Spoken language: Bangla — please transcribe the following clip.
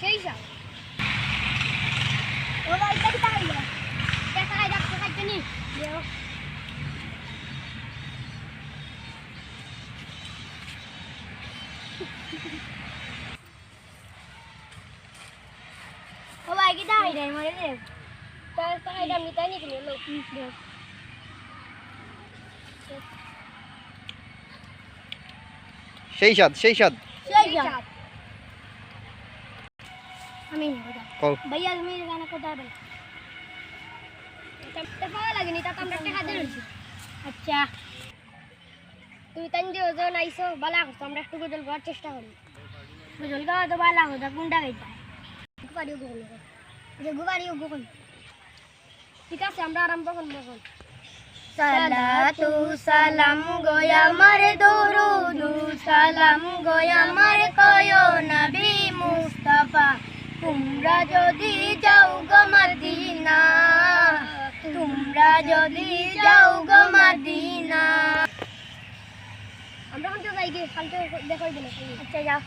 সেই সব ও এটা কি টাকা দিলা দেখা খাই রাখতে খাইতে নি ও ভাই কি টাকা দেয় মরে দে তার টাকা দাম নিতে নি কিনে লোক দেও সেই স্বাদ সেই স্বাদ। সেই সব আমি নেব দাও ভাইয়া তুমি গানা কো দাও চেষ্টা করি। ঠিক আছে আমরা আরম্ভ করব এখন সালাতু সালাম গোয়া আমার দরুদু সালাম গোয়া আমার কয় নবী মুস্তাফা। তোমরা যদি যাও গো মদিনা তোমরা যদি যাও গো মদিনা। আমরা কিন্তু যাই গে কালকে দেখাই দিলে আচ্ছা যাও।